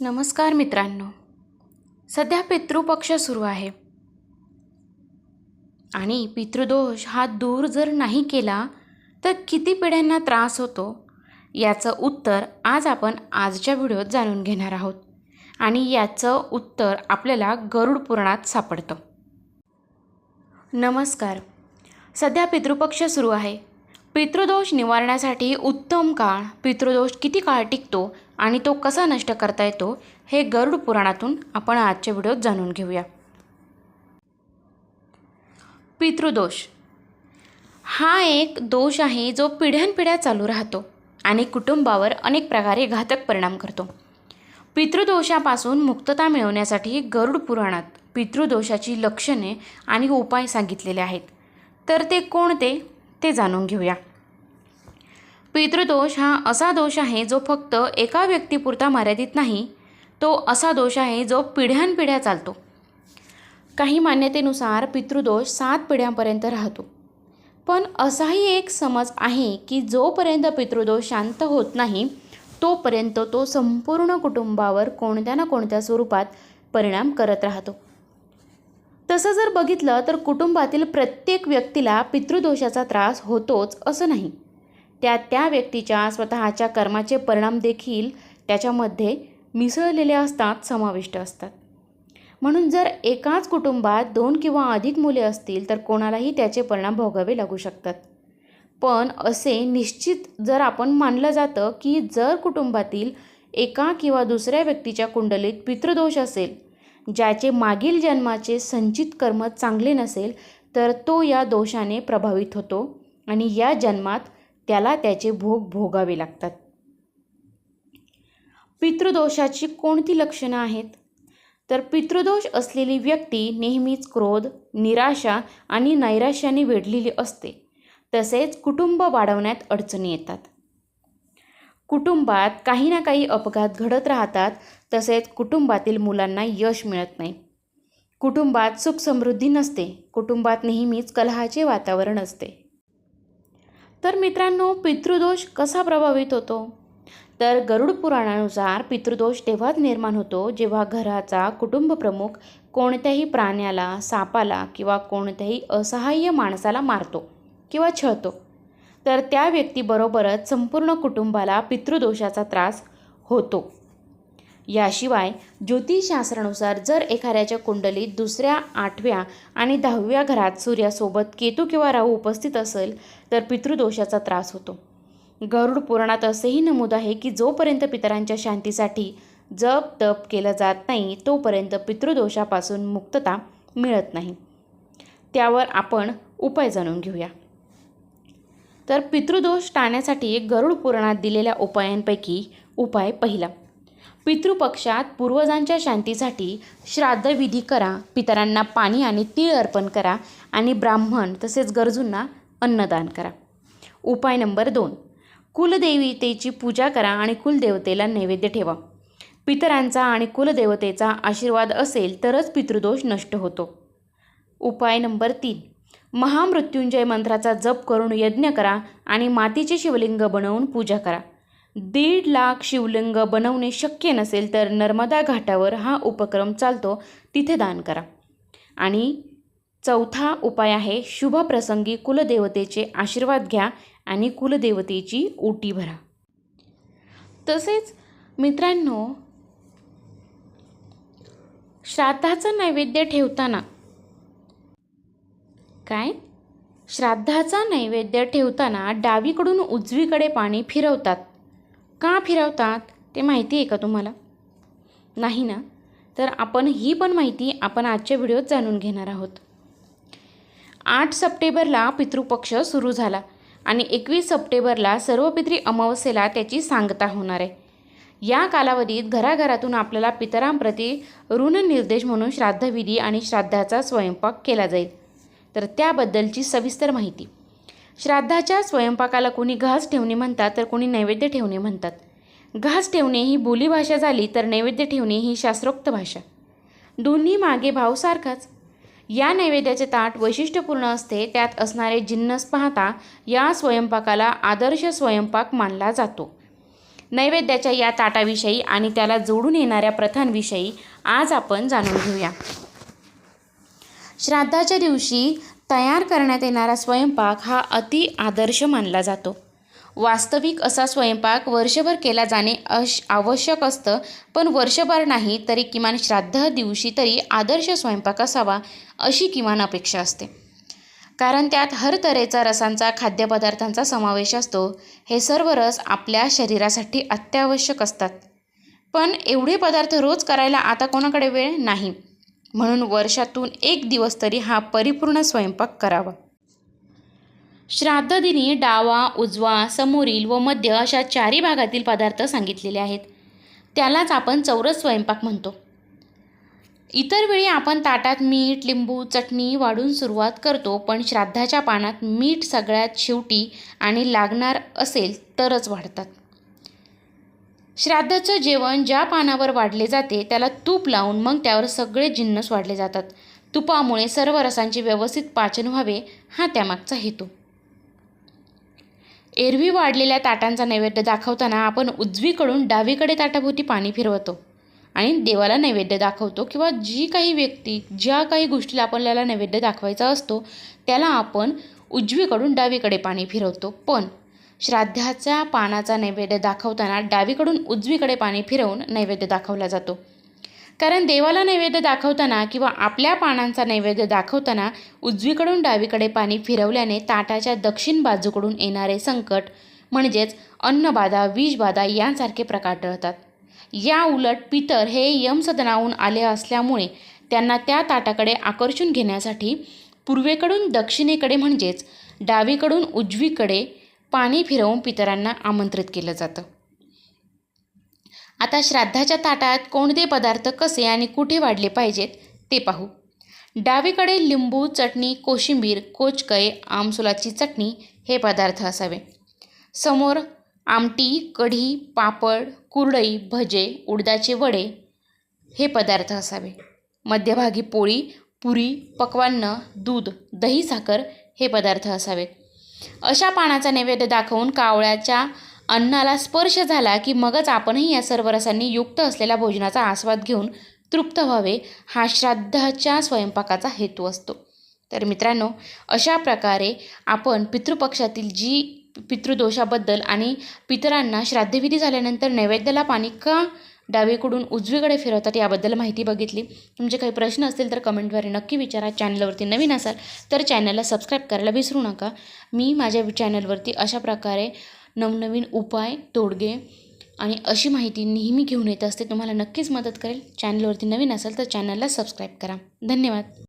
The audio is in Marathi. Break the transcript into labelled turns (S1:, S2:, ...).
S1: नमस्कार मित्रांनो. सध्या पितृपक्ष सुरू आहे. आणि पितृदोष हा दूर जर नाही केला तर किती पिढ्यांना त्रास होतो? याचं उत्तर आज आपण आजच्या व्हिडिओत जाणून घेणार आहोत. आणि याचं उत्तर आपल्याला गरुड पुराणात सापडतं. नमस्कार. सध्या पितृपक्ष सुरू आहे. पितृदोष निवारण्यासाठी उत्तम काळ पितृदोष किती काळ टिकतो आणि तो कसा नष्ट करता येतो हे गरुड पुराणातून आपण आजच्या व्हिडिओत जाणून घेऊया. पितृदोष. हा एक दोष आहे जो पिढ्यानपिढ्या चालू राहतो आणि कुटुंबावर अनेक प्रकारे घातक परिणाम करतो. पितृदोषापासून मुक्तता मिळवण्यासाठी गरुड पुराणात पितृदोषाची लक्षणे आणि उपाय सांगितलेले आहेत. तर ते कोणते? ते जाणून घेऊया. पितृदोष हा असा दोष आहे जो फक्त एका व्यक्तीपुरता मर्यादित नाही तो असा दोष आहे जो पिढ्यानपिढ्या चालतो. काही मान्यतेनुसार पितृदोष सात पिढ्यांपर्यंत राहतो. पण असाही एक समज आहे की जोपर्यंत पितृदोष शांत होत नाही तोपर्यंत तो संपूर्ण कुटुंबावर कोणत्या ना कोणत्या स्वरूपात परिणाम करत राहतो. तसं जर बघितलं तर कुटुंबातील प्रत्येक व्यक्तीला पितृदोषाचा त्रास होतोच असं नाही. त्या त्या व्यक्तीच्या स्वतःच्या कर्माचे परिणाम देखील त्याच्यामध्ये मिसळलेले असतात समाविष्ट असतात. म्हणून जर एकाच कुटुंबात दोन किंवा अधिक मुले असतील तर कोणालाही त्याचे परिणाम भोगावे लागू शकतात. पण असे निश्चित जर आपण मानलं जातं की जर कुटुंबातील एका किंवा दुसऱ्या व्यक्तीच्या कुंडलीत पितृदोष असेल ज्याचे मागील जन्माचे संचित कर्म चांगले नसेल तर तो या दोषाने प्रभावित होतो आणि या जन्मात त्याला त्याचे भोग भोगावे लागतात. पितृदोषाची कोणती लक्षणं आहेत? तर पितृदोष असलेली व्यक्ती नेहमीच क्रोध निराशा आणि नैराश्याने वेढलेली असते. तसेच कुटुंब वाढवण्यात अडचणी येतात. कुटुंबात काही ना काही अपघात घडत राहतात. तसेच कुटुंबातील मुलांना यश मिळत नाही. कुटुंबात सुखसमृद्धी नसते. कुटुंबात नेहमीच कलहाचे वातावरण असते. तर मित्रांनो पितृदोष कसा प्रभावित होतो? तर गरुड पुराणानुसार पितृदोष तेव्हाच निर्माण होतो जेव्हा घराचा कुटुंब प्रमुख कोणत्याही प्राण्याला सापाला किंवा कोणत्याही असहाय्य माणसाला मारतो किंवा छळतो. तर त्या व्यक्तीबरोबरच संपूर्ण कुटुंबाला पितृदोषाचा त्रास होतो. याशिवाय ज्योतिषशास्त्रानुसार जर एखाद्याच्या कुंडलीत दुसऱ्या आठव्या आणि दहाव्या घरात सूर्यासोबत केतू किंवा राहू उपस्थित असेल तर पितृदोषाचा त्रास होतो. गरुड पुराणात असेही नमूद आहे की जोपर्यंत पितरांच्या शांतीसाठी जप तप केलं जात नाही तोपर्यंत पितृदोषापासून मुक्तता मिळत नाही. त्यावर आपण उपाय जाणून घेऊया. तर पितृदोष टाळण्यासाठी गरुड पुराणात दिलेल्या उपायांपैकी उपाय पहिला. पितृपक्षात पूर्वजांच्या शांतीसाठी श्राद्धविधी करा पितरांना पाणी आणि तीळ अर्पण करा आणि ब्राह्मण तसेच गरजूंना अन्नदान करा. उपाय नंबर दोन. कुलदेवतेची पूजा करा आणि कुलदेवतेला नैवेद्य ठेवा. पितरांचा आणि कुलदेवतेचा आशीर्वाद असेल तरच पितृदोष नष्ट होतो. उपाय नंबर तीन. महामृत्युंजय मंत्राचा जप करून यज्ञ करा आणि मातीचे शिवलिंग बनवून पूजा करा. दीड लाख शिवलिंग बनवणे शक्य नसेल तर नर्मदा घाटावर हा उपक्रम चालतो. तिथे दान करा. आणि चौथा उपाय आहे शुभ प्रसंगी कुलदेवतेचे आशीर्वाद घ्या आणि कुलदेवतेची ओटी भरा. तसेच मित्रांनो श्राद्धाचं नैवेद्य ठेवताना काय? श्राद्धाचा नैवेद्य ठेवताना डावीकडून उजवीकडे पाणी फिरवतात. का फिरवतात ते माहिती आहे का तुम्हाला? नाही ना? तर आपण ही पण माहिती आपण आजच्या व्हिडिओत जाणून घेणार आहोत. आठ सप्टेंबरला पितृपक्ष सुरू झाला आणि एकवीस सप्टेंबरला सर्व पितृ अमावस्येला त्याची सांगता होणार आहे. या कालावधीत घराघरातून आपल्याला पितरांप्रती ऋणनिर्देश म्हणून श्राद्धविधी आणि श्राद्धाचा स्वयंपाक केला जाईल. तर त्याबद्दलची सविस्तर माहिती. श्राद्धाच्या स्वयंपाकाला कोणी घास ठेवणे म्हणतात तर कोणी नैवेद्य ठेवणे म्हणतात. घास ठेवणे ही बोलीभाषा झाली तर नैवेद्य ठेवणे ही शास्त्रोक्त भाषा. दोन्ही मागे भाव सारखाच. या नैवेद्याचे ताट वैशिष्ट्यपूर्ण असते त्यात असणारे जिन्नस पाहता या स्वयंपाकाला आदर्श स्वयंपाक मानला जातो. नैवेद्याच्या या ताटाविषयी आणि त्याला जोडून येणाऱ्या प्रथांविषयी आज आपण जाणून घेऊया. श्राद्धाच्या दिवशी तयार करण्यात येणारा स्वयंपाक हा अति आदर्श मानला जातो. वास्तविक असा स्वयंपाक वर्षभर केला जाणे अश आवश्यक असतं पण वर्षभर नाही तरी किमान श्राद्ध दिवशी तरी आदर्श स्वयंपाक असावा अशी किमान अपेक्षा असते. कारण त्यात हर तऱ्हेचा रसांचा खाद्यपदार्थांचा समावेश असतो. हे सर्व रस आपल्या शरीरासाठी अत्यावश्यक असतात. पण एवढे पदार्थ रोज करायला आता कोणाकडे वेळ नाही. म्हणून वर्षातून एक दिवस तरी हा परिपूर्ण स्वयंपाक करावा. श्राद्धदिनी डावा उजवा समोरील व मध्य अशा चारी भागातील पदार्थ सांगितलेले आहेत. त्यालाच आपण चौरस स्वयंपाक म्हणतो. इतर वेळी आपण ताटात मीठ लिंबू चटणी वाढून सुरुवात करतो पण श्राद्धाच्या पानात मीठ सगळ्यात शेवटी आणि लागणार असेल तरच वाढतात. श्राद्धाचं जेवण ज्या पानावर वाढले जाते त्याला तूप लावून मग त्यावर सगळे जिन्नस वाढले जातात. तुपामुळे सर्व रसांचे व्यवस्थित पाचन व्हावे हा त्यामागचा हेतू. एरवी वाढलेल्या ताटांचा नैवेद्य दाखवताना आपण उजवीकडून डावीकडे ताटाभोवती पाणी फिरवतो आणि देवाला नैवेद्य दाखवतो किंवा जी काही व्यक्ती ज्या काही गोष्टीला आपल्याला नैवेद्य दाखवायचा असतो त्याला आपण उजवीकडून डावीकडे पाणी फिरवतो. पण श्राद्धाच्या पानाचा नैवेद्य दाखवताना डावीकडून उजवीकडे पाणी फिरवून नैवेद्य दाखवला जातो. कारण देवाला नैवेद्य दाखवताना किंवा आपल्या पानांचा नैवेद्य दाखवताना उजवीकडून डावीकडे पाणी फिरवल्याने ताटाच्या दक्षिण बाजूकडून येणारे संकट म्हणजेच अन्नबाधा विषबाधा यांसारखे प्रकार टळतात. या उलट पितर हे यमसदनाहून आले असल्यामुळे त्यांना त्या ताटाकडे आकर्षून घेण्यासाठी पूर्वेकडून दक्षिणेकडे म्हणजेच डावीकडून उजवीकडे पाणी फिरवून पितरांना आमंत्रित केलं जातं. आता श्राद्धाच्या ताटात कोणते पदार्थ कसे आणि कुठे वाढले पाहिजेत ते पाहू. डावीकडे लिंबू चटणी कोशिंबीर कोचकय आमसुलाची चटणी हे पदार्थ असावे. समोर आमटी कढी पापड कुरडई भजे उडदाचे वडे हे पदार्थ असावे. मध्यभागी पोळी पुरी पक्वान्न दूध दही साखर हे पदार्थ असावेत. अशा पानाचा नैवेद्य दाखवून कावळ्याच्या अन्नाला स्पर्श झाला की मगच आपणही या सर्व रसांनी युक्त असलेल्या भोजनाचा आस्वाद घेऊन तृप्त व्हावे हा श्राद्धाच्या स्वयंपाकाचा हेतू असतो. तर मित्रांनो अशा प्रकारे आपण पितृपक्षातील जी पितृदोषाबद्दल आणि पितरांना श्राद्धविधी झाल्यानंतर नैवेद्याला पाणी का डावीकडून उजवीकडे फिरवतात याबद्दल माहिती बघितली. तुमचे काही प्रश्न असतील तर कमेंटद्वारे नक्की विचारा. चॅनलवरती नवीन असाल तर चॅनलला सबस्क्राईब करायला विसरू नका. मी माझ्या चॅनलवरती अशा प्रकारे नवनवीन उपाय तोडगे आणि अशी माहिती नेहमी घेऊन येत असते. तुम्हाला नक्कीच मदत करेल. चॅनलवरती नवीन असाल तर चॅनलला सबस्क्राईब करा. धन्यवाद.